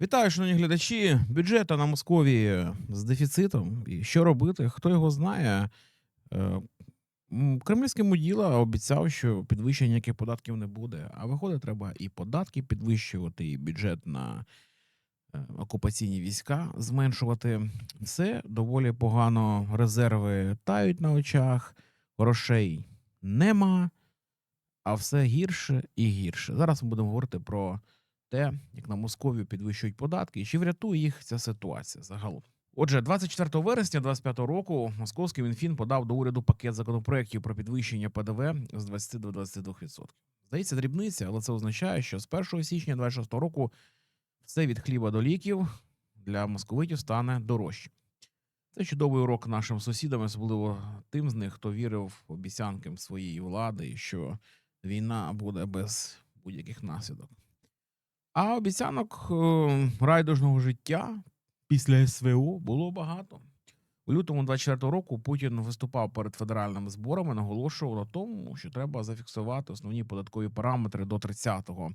Вітаю, шановні глядачі. Бюджета на Московії з дефіцитом. І що робити? Хто його знає? Е, Кремлівський муділа обіцяв, що підвищення ніяких податків не буде. А виходить, треба і податки підвищувати, і бюджет на е, окупаційні війська зменшувати. Це доволі погано. Резерви тають на очах, грошей нема, а все гірше і гірше. Зараз ми будемо говорити про те, як на Московію підвищують податки, і чи врятує їх ця ситуація загалом. Отже, 24 вересня 2025 року московський Мінфін подав до уряду пакет законопроєктів про підвищення ПДВ з 20 до 22%. Здається, дрібниця, але це означає, що з 1 січня 2026 року все від хліба до ліків для московитів стане дорожче. Це чудовий урок нашим сусідам, особливо тим з них, хто вірив обіцянкам своєї влади, що війна буде без будь-яких наслідок. А обіцянок е, райдужного життя після СВО було багато. У лютому 24 року Путін виступав перед федеральними зборами, наголошував на тому, що треба зафіксувати основні податкові параметри до 30-го.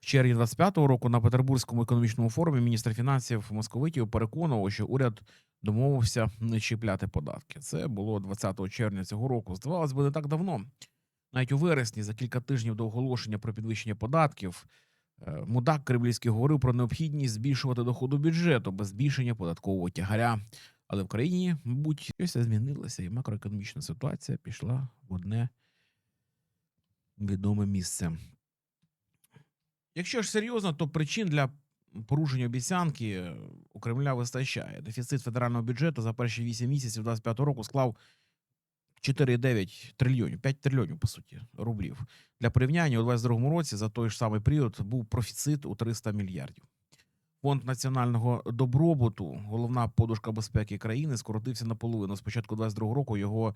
В червні 25-го року на Петербурзькому економічному форумі міністр фінансів московитів переконував, що уряд домовився не чіпляти податки. Це було 20 червня цього року. Здавалось би, не так давно. Навіть у вересні, за кілька тижнів до оголошення про підвищення податків, Мудак Кремлівський говорив про необхідність збільшувати доходу бюджету без збільшення податкового тягаря. Але в країні, мабуть, щось змінилося, і макроекономічна ситуація пішла в одне відоме місце. Якщо ж серйозно, то причин для порушення обіцянки е, у Кремля вистачає. Дефіцит федерального бюджету за перші 8 місяців 2025 року склав 4,9 трильйонів, 5 трильйонів, по суті, рублів. Для порівняння у 2022 році за той ж самий період був профіцит у 300 мільярдів. Фонд національного добробуту, головна подушка безпеки країни, скоротився наполовину. З початку 2022 року його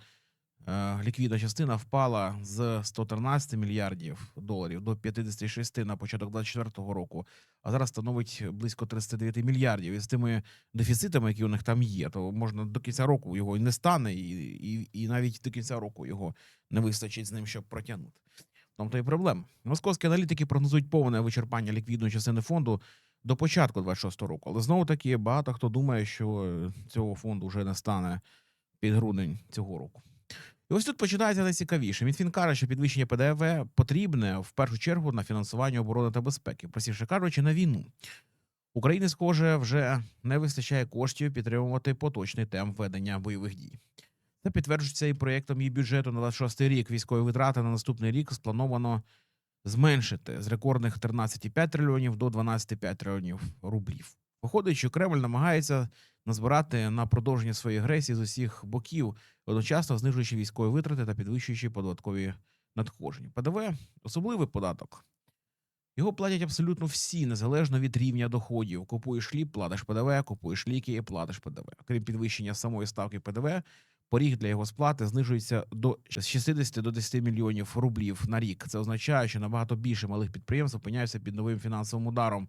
ліквідна частина впала з 113 мільярдів доларів до 56 на початок 2024 року, а зараз становить близько 39 мільярдів. І з тими дефіцитами, які у них там є, то можна до кінця року його і не стане, і, і, і навіть до кінця року його не вистачить з ним, щоб протягнути. Тому то і проблема. Московські аналітики прогнозують повне вичерпання ліквідної частини фонду до початку 26-го року. Але знову таки багато хто думає, що е, цього фонду вже не стане під грудень цього року. І ось тут починається найцікавіше. Мінфін каже, що підвищення ПДВ потрібне в першу чергу на фінансування оборони та безпеки, простіше кажучи, на війну. Україні, схоже, вже не вистачає коштів підтримувати поточний темп ведення бойових дій. Це підтверджується і проєктом її бюджету на 26 рік. Військові витрати на наступний рік сплановано зменшити з рекордних 13,5 трильйонів до 12,5 трильйонів рублів. Виходить, що Кремль намагається назбирати на продовження своєї агресії з усіх боків, одночасно знижуючи військові витрати та підвищуючи податкові надходження. ПДВ особливий податок. Його платять абсолютно всі, незалежно від рівня доходів. Купуєш хліб, платиш ПДВ, купуєш ліки, платиш ПДВ. Крім підвищення самої ставки ПДВ, поріг для його сплати знижується до з 60 до 10 мільйонів рублів на рік. Це означає, що набагато більше малих підприємств опиняються під новим фінансовим ударом.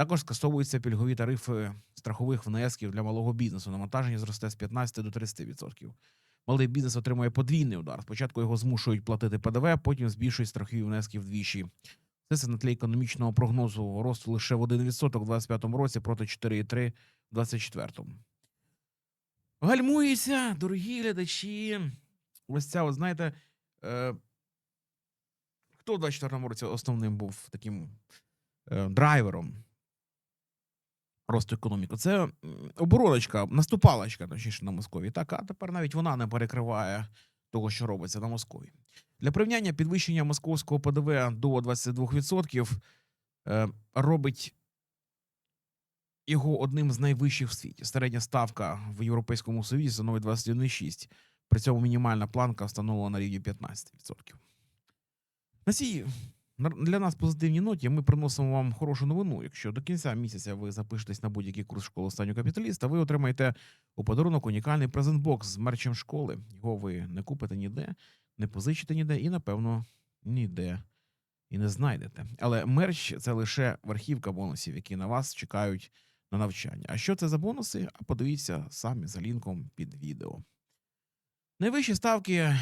Також скасовуються пільгові тарифи страхових внесків для малого бізнесу. Навантаження зросте з 15 до 30%. Малий бізнес отримує подвійний удар. Спочатку його змушують платити ПДВ, потім збільшують страхові внески вдвічі. Це на тлі економічного прогнозу росту лише в 1% у 2025 році проти 4,3% у 2024. Гальмується, дорогі глядачі. Ось ця, от, знаєте, е, хто в 24 році основним був таким е, драйвером росту економіки? Це обороночка, наступалочка, точніше, на Москові. Так, а тепер навіть вона не перекриває того, що робиться на Москові. Для порівняння підвищення московського ПДВ до 22% е, робить його одним з найвищих в світі. Середня ставка в Європейському Союзі становить 21,6. При цьому мінімальна планка встановлена на рівні 15%. На цій для нас позитивній ноті ми приносимо вам хорошу новину. Якщо до кінця місяця ви запишетесь на будь-який курс школи останнього капіталіста, ви отримаєте у подарунок унікальний презентбокс з мерчем школи. Його ви не купите ніде, не позичите ніде і, напевно, ніде і не знайдете. Але мерч це лише верхівка бонусів, які на вас чекають на навчання. А що це за бонуси? А подивіться самі за лінком під відео. Найвищі ставки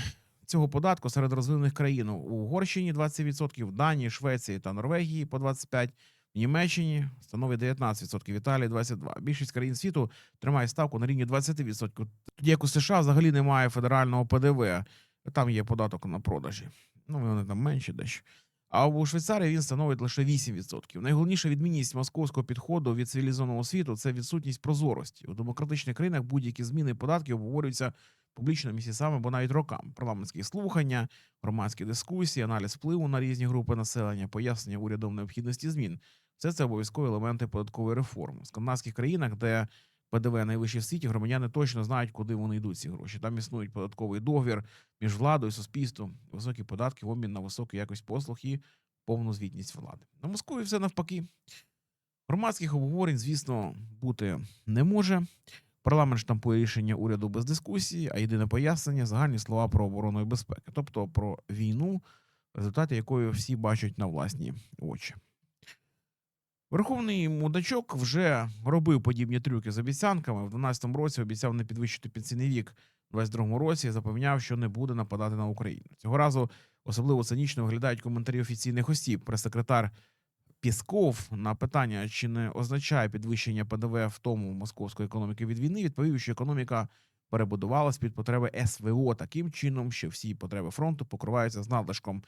цього податку серед розвинених країн у Угорщині 20%, в Данії, Швеції та Норвегії по 25%, В Німеччині становить 19%, в Італії 22%. Більшість країн світу тримає ставку на рівні 20%. Тоді як у США взагалі немає федерального ПДВ. Там є податок на продажі. Ну, вони там менші дещо. А у Швейцарії він становить лише 8%. Найголовніша відмінність московського підходу від цивілізованого світу це відсутність прозорості. У демократичних країнах будь-які зміни податків обговорюються публічно місяцями або навіть роками. Парламентські слухання, громадські дискусії, аналіз впливу на різні групи населення, пояснення урядом необхідності змін. Все це обов'язкові елементи податкової реформи. В скандинавських країнах, де ПДВ найвище в світі, громадяни точно знають, куди вони йдуть ці гроші. Там існують податковий договір між владою і суспільством, високі податки в обмін на високу якість послуг і повну звітність влади. На Москві все навпаки. Громадських обговорень, звісно, бути не може. Парламент штампує рішення уряду без дискусії, а єдине пояснення загальні слова про оборону і безпеку, тобто про війну, результати якої всі бачать на власні очі. Верховний мудачок вже робив подібні трюки з обіцянками. В 12-му році обіцяв не підвищити пенсійний вік. У 22-му році запевняв, що не буде нападати на Україну. Цього разу особливо цинічно виглядають коментарі офіційних осіб. Прес-секретар Пісков на питання, чи не означає підвищення ПДВ в тому московської економіки від війни, відповів, що економіка перебудувалась під потреби СВО таким чином, що всі потреби фронту покриваються з надлишком.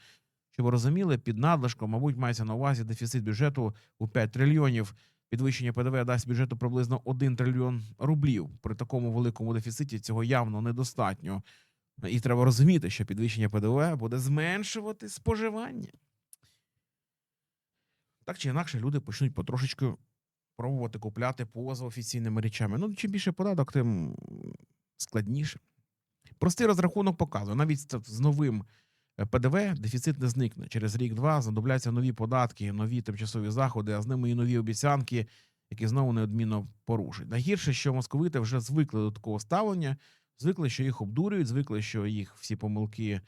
Щоб ви розуміли, під надлишком, мабуть, мається на увазі дефіцит бюджету у 5 трильйонів. Підвищення ПДВ дасть бюджету приблизно 1 трильйон рублів. При такому великому дефіциті цього явно недостатньо. І треба розуміти, що підвищення ПДВ буде зменшувати споживання. Так чи інакше, люди почнуть потрошечку пробувати купляти поза офіційними речами. Ну, чим більше податок, тим складніше. Простий розрахунок показує, навіть з- з новим е, ПДВ дефіцит не зникне. Через рік-два знадобляться нові податки, нові тимчасові заходи, а з ними і нові обіцянки, які знову неодмінно порушать. Найгірше, що московити вже звикли до такого ставлення, звикли, що їх обдурюють, звикли, що їх всі помилки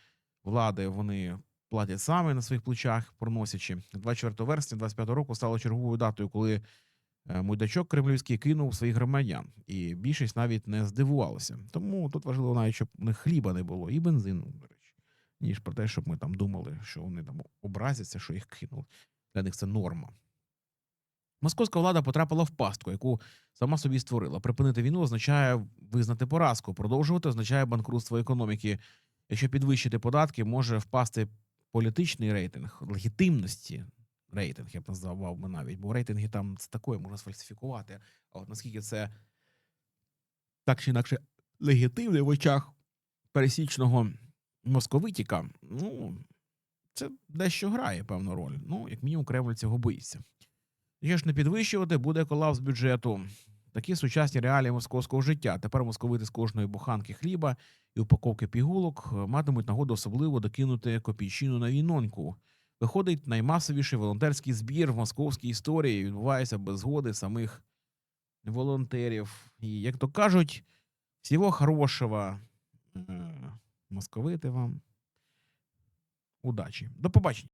влади вони платять саме на своїх плечах, проносячи. 24 вересня 25 року стало черговою датою, коли е, мудачок кремлівський кинув своїх громадян, і більшість навіть не здивувалася. Тому тут важливо навіть, щоб у них хліба не було і бензину, до речі, ніж про те, щоб ми там думали, що вони там образяться, що їх кинули. Для них це норма. Московська влада потрапила в пастку, яку сама собі створила. Припинити війну означає визнати поразку. Продовжувати означає банкрутство економіки. Якщо підвищити податки, може впасти політичний рейтинг, легітимності рейтинг, я б назвав би навіть, бо рейтинги там це такое можна сфальсифікувати. А от наскільки це так чи інакше легітимне в очах пересічного московитіка, ну це дещо грає певну роль. Ну, як мінімум, Кремль цього боїться. Якщо ж не підвищувати, буде колапс бюджету. Такі сучасні реалії московського життя. Тепер московити з кожної буханки хліба і упаковки пігулок е, матимуть нагоду особливо докинути копійчину на війноньку. Виходить, наймасовіший волонтерський збір в московській історії відбувається без згоди самих волонтерів. І, як то кажуть, всього хорошого е, московити вам. Удачі. До побачення.